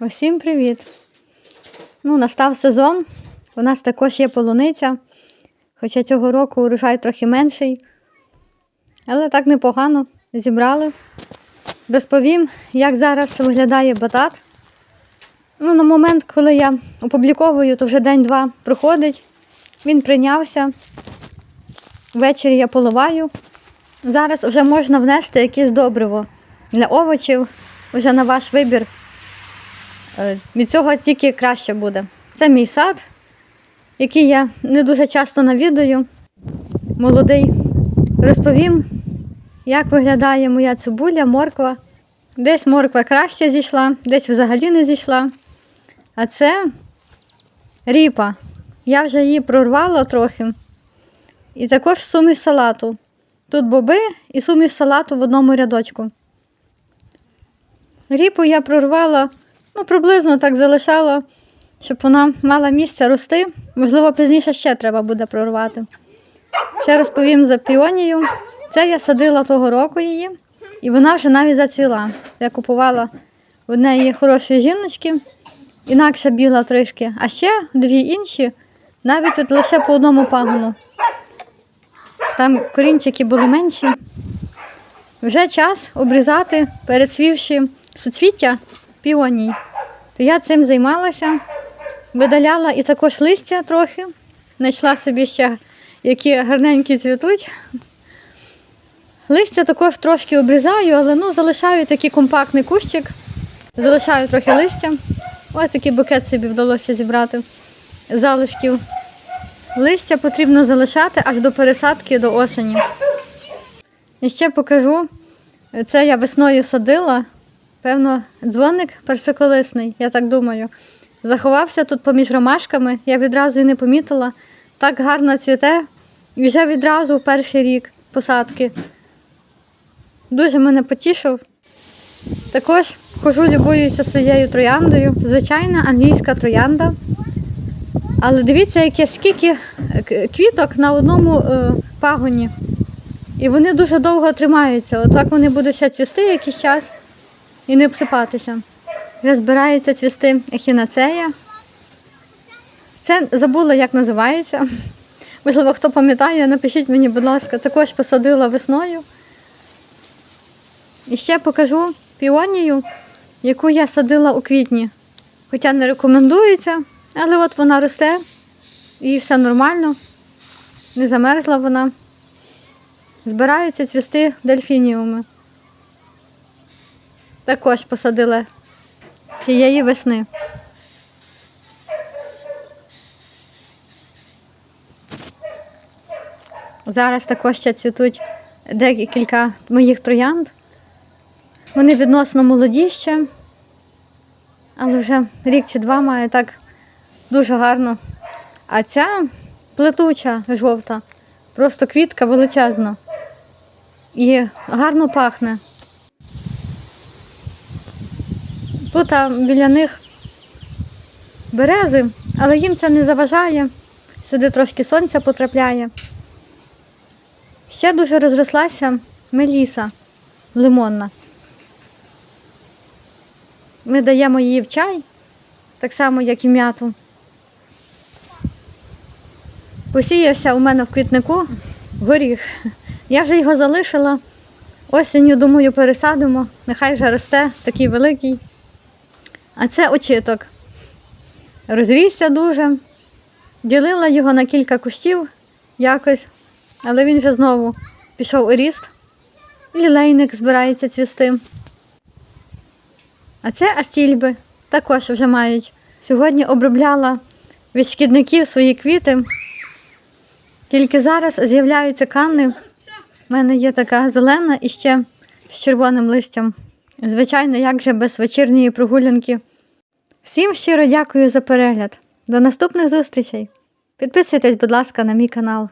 Усім привіт! Ну, настав сезон. У нас також є полуниця, хоча цього року урожай трохи менший. Але так непогано зібрали. Розповім, як зараз виглядає батат. Ну, на момент, коли я опубліковую, то вже день-два проходить. Він прийнявся. Ввечері я поливаю. Зараз вже можна внести якесь добриво для овочів, вже на ваш вибір. Е, Від цього тільки краще буде. Це мій сад, який я не дуже часто навідую. Молодий. Розповім, як виглядає моя цибуля, морква. Десь морква краще зійшла, десь взагалі не зійшла. А це ріпа. Я вже її прорвала трохи. І також суміш салату. Тут боби і суміш салату в одному рядочку. Ріпу я прорвала, ну, приблизно так залишала, щоб вона мала місце рости. Можливо, пізніше ще треба буде прорвати. Ще розповім за піонію. Це я садила того року її, і вона вже навіть зацвіла. Я купувала в неї хороші жіночки, інакше біла трішки, а ще дві інші, навіть от лише по одному пагону. Там корінчики були менші. Вже час обрізати, перецвівши суцвіття піоній. То я цим займалася, видаляла і також листя трохи. Знайшла собі ще, які гарненькі цвітуть. Листя також трошки обрізаю, але ну, залишаю такий компактний кущик, залишаю трохи листя. Ось такий букет собі вдалося зібрати залишків. Листя потрібно залишати аж до пересадки до осені. І ще покажу, це я весною садила. Певно, дзвоник персиколисний, я так думаю. Заховався тут поміж ромашками, я відразу і не помітила. Так гарно цвіте. І вже відразу в перший рік посадки. Дуже мене потішив. Також хожу, любуюся своєю трояндою. Звичайна англійська троянда. Але дивіться, яке скільки квіток на одному е, пагоні. І вони дуже довго тримаються. От так вони будуть ще цвісти якийсь час і не обсипатися. Вже збирається цвісти ехінацея. Це забула, як називається. Можливо, хто пам'ятає, напишіть мені, будь ласка, також посадила весною. І ще покажу піонію, яку я садила у квітні. Хоча не рекомендується, але от вона росте і все нормально. Не замерзла вона. Збираються цвісти дельфініуми. Також посадила цієї весни. Зараз також ще цвітуть декілька моїх троянд. Вони відносно молоді ще, але вже рік чи два має так дуже гарно. А ця плетуча жовта, просто квітка величезна. І гарно пахне. Тут біля них берези, але їм це не заважає. Сюди трошки сонця потрапляє. Ще дуже розрослася меліса лимонна. Ми даємо її в чай, так само, як і м'яту. Посіявся у мене в квітнику горіх. Я вже його залишила. Осінню, думаю, пересадимо. Нехай вже росте, такий великий. А це очиток. Розрісся дуже. Ділила його на кілька кущів якось, але він вже знову пішов у ріст. Лілейник збирається цвісти. А це астільби також вже мають. Сьогодні обробляла від шкідників свої квіти. Тільки зараз з'являються кани. У мене є така зелена і ще з червоним листям. Звичайно, як же без вечірньої прогулянки. Всім щиро дякую за перегляд. До наступних зустрічей. Підписуйтесь, будь ласка, на мій канал.